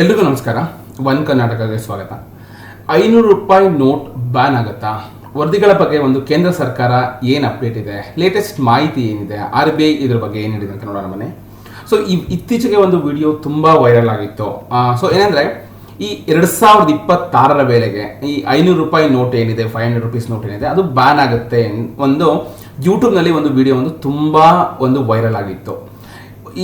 ಎಲ್ರಿಗೂ ನಮಸ್ಕಾರ. ಒನ್ ಕರ್ನಾಟಕಕ್ಕೆ ಸ್ವಾಗತ. ಐನೂರು ರೂಪಾಯಿ ನೋಟ್ ಬ್ಯಾನ್ ಆಗುತ್ತಾ? ವರದಿಗಳ ಬಗ್ಗೆ ಒಂದು ಕೇಂದ್ರ ಸರ್ಕಾರ ಏನು ಅಪ್ಡೇಟ್ ಇದೆ? ಲೇಟೆಸ್ಟ್ ಮಾಹಿತಿ ಏನಿದೆ? ಆರ್ ಬಿ ಐ ಇದ್ರ ಬಗ್ಗೆ ಏನು ಹೇಳಿದೆ ಅಂತ ನೋಡೋಣ ಮನೆ. ಸೊ ಈ ಇತ್ತೀಚೆಗೆ ಒಂದು ವಿಡಿಯೋ ತುಂಬ ವೈರಲ್ ಆಗಿತ್ತು. ಸೊ ಏನಂದ್ರೆ, ಈ ಎರಡು ಸಾವಿರದ ಇಪ್ಪತ್ತಾರರ ವೇಳೆಗೆ ಈ ಐನೂರು ರೂಪಾಯಿ ನೋಟ್ ಏನಿದೆ ಫೈವ್ ಹಂಡ್ರೆಡ್ ರುಪೀಸ್ ನೋಟ್ ಏನಿದೆ, ಅದು ಬ್ಯಾನ್ ಆಗುತ್ತೆ ಒಂದು ಯೂಟ್ಯೂಬ್ನಲ್ಲಿ ಒಂದು ವಿಡಿಯೋ ಒಂದು ತುಂಬ ಒಂದು ವೈರಲ್ ಆಗಿತ್ತು.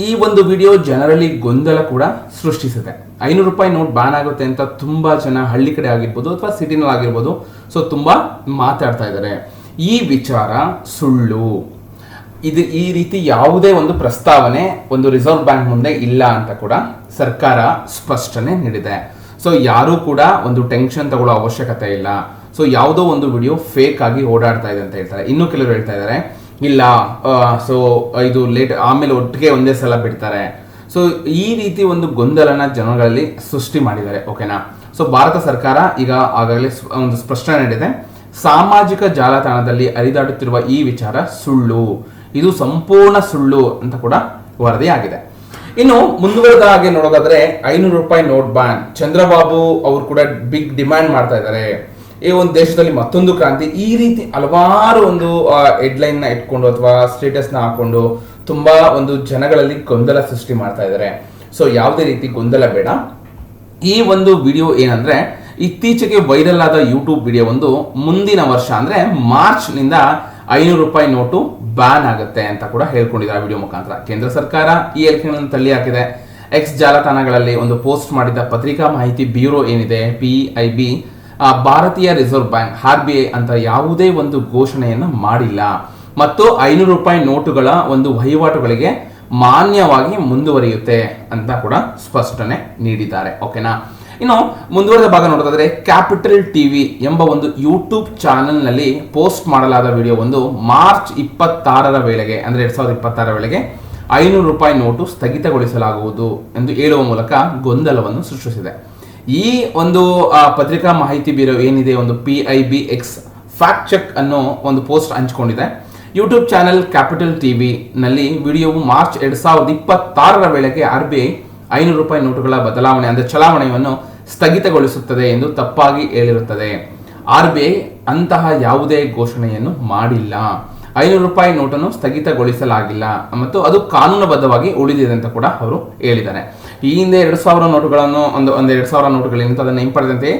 ಈ ಒಂದು ವಿಡಿಯೋ ಜನರಲ್ಲಿ ಗೊಂದಲ ಕೂಡ ಸೃಷ್ಟಿಸಿದೆ ಐನೂರು ರೂಪಾಯಿ ನೋಟ್ ಬ್ಯಾನ್ ಆಗುತ್ತೆ ಅಂತ ತುಂಬಾ ಜನ ಹಳ್ಳಿ ಕಡೆ ಆಗಿರ್ಬೋದು ಅಥವಾ ಸಿಟಿನಲ್ಲಿ ಆಗಿರ್ಬೋದು. ಸೊ ತುಂಬಾ ಮಾತಾಡ್ತಾ ಇದ್ದಾರೆ. ಈ ವಿಚಾರ ಸುಳ್ಳು. ಇದು ಈ ರೀತಿ ಯಾವುದೇ ಒಂದು ಪ್ರಸ್ತಾವನೆ ಒಂದು ರಿಸರ್ವ್ ಬ್ಯಾಂಕ್ ಮುಂದೆ ಇಲ್ಲ ಅಂತ ಕೂಡ ಸರ್ಕಾರ ಸ್ಪಷ್ಟನೆ ನೀಡಿದೆ. ಸೊ ಯಾರೂ ಕೂಡ ಒಂದು ಟೆನ್ಷನ್ ತಗೊಳ್ಳೋ ಅವಶ್ಯಕತೆ ಇಲ್ಲ. ಸೊ ಯಾವುದೋ ಒಂದು ವಿಡಿಯೋ ಫೇಕ್ ಆಗಿ ಓಡಾಡ್ತಾ ಇದೆ ಅಂತ ಹೇಳ್ತಾರೆ. ಇನ್ನೂ ಕೆಲವರು ಹೇಳ್ತಾ ಇದ್ದಾರೆ. ಇಲ್ಲ ಸೊ ಇದು ಲೇಟ್ ಆಮೇಲೆ ಒಟ್ಟಿಗೆ ಒಂದೇ ಸಲ ಬಿಡ್ತಾರೆ. ಸೊ ಈ ರೀತಿ ಒಂದು ಗೊಂದಲನ ಜನಗಳಲ್ಲಿ ಸೃಷ್ಟಿ ಮಾಡಿದ್ದಾರೆ ಓಕೆನಾ ಸೊ ಭಾರತ ಸರ್ಕಾರ ಈಗ ಆಗಾಗಲೇ ಒಂದು ಸ್ಪಷ್ಟನೆ ನೀಡಿದೆ ಸಾಮಾಜಿಕ ಜಾಲತಾಣದಲ್ಲಿ ಹರಿದಾಡುತ್ತಿರುವ ಈ ವಿಚಾರ ಸುಳ್ಳು. ಇದು ಸಂಪೂರ್ಣ ಸುಳ್ಳು ಅಂತ ಕೂಡ ವರದಿಯಾಗಿದೆ ಇನ್ನು ಮುಂದುವರೆದ ಹಾಗೆ ನೋಡೋದಾದ್ರೆ ಐನೂರು ರೂಪಾಯಿ ನೋಟ್ ಬ್ಯಾನ್. ಚಂದ್ರಬಾಬು ಅವರು ಕೂಡ ಬಿಗ್ ಡಿಮ್ಯಾಂಡ್ ಮಾಡ್ತಾ ಇದ್ದಾರೆ. ಈ ಒಂದು ದೇಶದಲ್ಲಿ ಮತ್ತೊಂದು ಕ್ರಾಂತಿ, ಈ ರೀತಿ ಹಲವಾರು ಒಂದು ಹೆಡ್ಲೈನ್ನ ಇಟ್ಕೊಂಡು ಅಥವಾ ಸ್ಟೇಟಸ್ನ ಹಾಕೊಂಡು ತುಂಬಾ ಒಂದು ಜನಗಳಲ್ಲಿ ಗೊಂದಲ ಸೃಷ್ಟಿ ಮಾಡ್ತಾ ಇದ್ದಾರೆ. ಸೊ ಯಾವುದೇ ರೀತಿ ಗೊಂದಲ ಬೇಡ. ಈ ಒಂದು ವಿಡಿಯೋ ಏನಂದ್ರೆ, ಇತ್ತೀಚೆಗೆ ವೈರಲ್ ಆದ ಯೂಟ್ಯೂಬ್ ವಿಡಿಯೋ ಒಂದು ಮುಂದಿನ ವರ್ಷ, ಅಂದ್ರೆ ಮಾರ್ಚ್ನಿಂದ ಐನೂರು ರೂಪಾಯಿ ನೋಟು ಬ್ಯಾನ್ ಆಗುತ್ತೆ ಅಂತ ಕೂಡ ಹೇಳ್ಕೊಂಡಿದ್ದಾರೆ ವಿಡಿಯೋ ಮುಖಾಂತರ. ಕೇಂದ್ರ ಸರ್ಕಾರ ಈ ಹೇಳಿಕೆಗಳನ್ನು ತಳ್ಳಿ ಹಾಕಿದೆ. ಎಕ್ಸ್ ಜಾಲತಾಣಗಳಲ್ಲಿ ಒಂದು ಪೋಸ್ಟ್ ಮಾಡಿದ ಪತ್ರಿಕಾ ಮಾಹಿತಿ ಬ್ಯೂರೋ ಏನಿದೆ ಪಿ ಐ ಬಿ ಭಾರತೀಯ reserve bank, R B I ಅಂತ ಯಾವುದೇ ಒಂದು ಘೋಷಣೆಯನ್ನು ಮಾಡಿಲ್ಲ. ಮತ್ತು ಐನೂರು ರೂಪಾಯಿ ನೋಟುಗಳ ಒಂದು ವಹಿವಾಟುಗಳಿಗೆ ಮಾನ್ಯವಾಗಿ ಮುಂದುವರಿಯುತ್ತೆ ಅಂತ ಕೂಡ ಸ್ಪಷ್ಟನೆ ನೀಡಿದ್ದಾರೆ. ಓಕೆನಾ? ಇನ್ನು ಮುಂದುವರೆದ ಭಾಗ ನೋಡೋದಾದ್ರೆ ಕ್ಯಾಪಿಟಲ್ ಟಿವಿ ಎಂಬ ಒಂದು ಯೂಟ್ಯೂಬ್ ಚಾನೆಲ್ನಲ್ಲಿ ಪೋಸ್ಟ್ ಮಾಡಲಾದ ವಿಡಿಯೋ ಒಂದು ಮಾರ್ಚ್ ಇಪ್ಪತ್ತಾರರ ವೇಳೆಗೆ, ಅಂದ್ರೆ ಎರಡ್ ಸಾವಿರದ ಇಪ್ಪತ್ತಾರರ ವೇಳೆಗೆ ಐನೂರು ರೂಪಾಯಿ ನೋಟು ಸ್ಥಗಿತಗೊಳಿಸಲಾಗುವುದು ಎಂದು ಹೇಳುವ ಮೂಲಕ ಗೊಂದಲವನ್ನು ಸೃಷ್ಟಿಸಿದೆ. ಈ ಒಂದು ಪತ್ರಿಕಾ ಮಾಹಿತಿ ಬ್ಯೂರೋ ಏನಿದೆ, ಒಂದು P I B X fact check ಅನ್ನೋ ಒಂದು ಪೋಸ್ಟ್ ಹಂಚಿಕೊಂಡಿದೆ. ಯೂಟ್ಯೂಬ್ ಚಾನೆಲ್ ಕ್ಯಾಪಿಟಲ್ ಟಿವಿ ನಲ್ಲಿ ವಿಡಿಯೋವು ಮಾರ್ಚ್ ಎರಡ್ ಸಾವಿರದ ಇಪ್ಪತ್ತಾರರ ವೇಳೆಗೆ ಆರ್ ಬಿ ಐ ಐನೂರು ರೂಪಾಯಿ ನೋಟುಗಳ ಬದಲಾವಣೆ, ಅಂದರೆ ಚಲಾವಣೆಯನ್ನು ಸ್ಥಗಿತಗೊಳಿಸುತ್ತದೆ ಎಂದು ತಪ್ಪಾಗಿ ಹೇಳಿರುತ್ತದೆ. ಆರ್ ಬಿ ಐ ಅಂತಹ ಯಾವುದೇ ಘೋಷಣೆಯನ್ನು ಮಾಡಿಲ್ಲ. ಐನೂರು ರೂಪಾಯಿ ನೋಟನ್ನು ಸ್ಥಗಿತಗೊಳಿಸಲಾಗಿಲ್ಲ. ಮತ್ತು ಅದು ಕಾನೂನುಬದ್ಧವಾಗಿ ಉಳಿದಿದೆ ಅಂತ ಕೂಡ ಅವರು ಹೇಳಿದ್ದಾರೆ. ಈ ಹಿಂದೆ ಎರಡು ಸಾವಿರ ನೋಟುಗಳನ್ನು, ಒಂದು ಒಂದು ಎರಡು ಸಾವಿರ ನೋಟುಗಳಿಂದ ಅದನ್ನು ಹಿಂಪಡೆದಂತೆ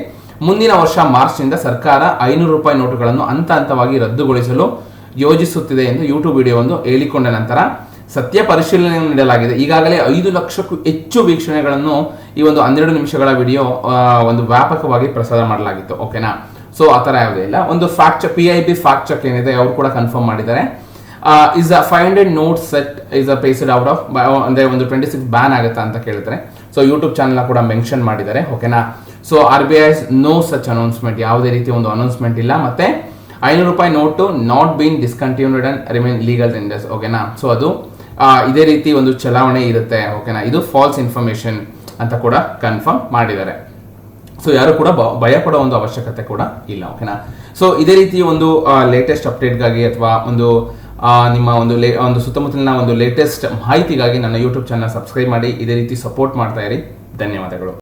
ಮುಂದಿನ ವರ್ಷ ಮಾರ್ಚ್ನಿಂದ ಸರ್ಕಾರ ಐನೂರು ರೂಪಾಯಿ ನೋಟುಗಳನ್ನು ಹಂತ ಹಂತವಾಗಿ ರದ್ದುಗೊಳಿಸಲು ಯೋಜಿಸುತ್ತಿದೆ ಎಂದು ಯೂಟ್ಯೂಬ್ ವಿಡಿಯೋ ಒಂದು ಹೇಳಿಕೊಂಡ ನಂತರ ಸತ್ಯ ಪರಿಶೀಲನೆ ನೀಡಲಾಗಿದೆ. ಈಗಾಗಲೇ ಐದು ಲಕ್ಷಕ್ಕೂ ಹೆಚ್ಚು ವೀಕ್ಷಣೆಗಳನ್ನು ಈ ಒಂದು ಹನ್ನೆರಡು ನಿಮಿಷಗಳ ವಿಡಿಯೋ ಒಂದು ವ್ಯಾಪಕವಾಗಿ ಪ್ರಸಾರ ಮಾಡಲಾಗಿತ್ತು. ಓಕೆನಾ ಸೊ ಆ ಥರ ಯಾವುದೇ ಇಲ್ಲ. ಒಂದು fact P I B fact check ಏನಿದೆ, ಅವರು ಕೂಡ ಕನ್ಫರ್ಮ್ ಮಾಡಿದ್ದಾರೆ. Is a five hundred note set is a phased out of ಅಂದರೆ ಒಂದು ಟ್ವೆಂಟಿ ಸಿಕ್ಸ್ ಬ್ಯಾನ್ ಆಗುತ್ತಾ ಅಂತ ಕೇಳಿದ್ರೆ. ಸೊ ಯೂಟ್ಯೂಬ್ ಚಾನಲ್ ಕೂಡ ಮೆನ್ಷನ್ ಮಾಡಿದ್ದಾರೆ ಓಕೆನಾ so R B I no such announcement ಯಾವುದೇ ರೀತಿ ಒಂದು ಅನೌನ್ಸ್ಮೆಂಟ್ ಇಲ್ಲ. ಮತ್ತೆ ಐನೂರು ರೂಪಾಯಿ note not been discontinued and remain legal Indus ಓಕೆನಾ ಸೊ ಅದು ಇದೇ ರೀತಿ ಒಂದು ಚಲಾವಣೆ ಇರುತ್ತೆ ಓಕೆನಾ ಇದು ಫಾಲ್ಸ್ ಇನ್ಫಾರ್ಮೇಶನ್ ಅಂತ ಕೂಡ ಕನ್ಫರ್ಮ್ ಮಾಡಿದ್ದಾರೆ. ಸೊ ಯಾರು ಕೂಡ ಭಯ ಪಡೋ ಒಂದು ಅವಶ್ಯಕತೆ ಕೂಡ ಇಲ್ಲ ಓಕೆನಾ ಸೊ ಇದೇ ರೀತಿ ಒಂದು ಲೇಟೆಸ್ಟ್ ಅಪ್ಡೇಟ್ಗಾಗಿ ಅಥವಾ ಒಂದು ನಿಮ್ಮ ಒಂದು ಲೇ ಒಂದು ಸುತ್ತಮುತ್ತಲಿನ ಒಂದು ಲೇಟೆಸ್ಟ್ ಮಾಹಿತಿಗಾಗಿ ನನ್ನ ಯೂಟ್ಯೂಬ್ ಚಾನಲ್ ಸಬ್ಸ್ಕ್ರೈಬ್ ಮಾಡಿ, ಇದೇ ರೀತಿ ಸಪೋರ್ಟ್ ಮಾಡ್ತಾ ಇರಿ. ಧನ್ಯವಾದಗಳು.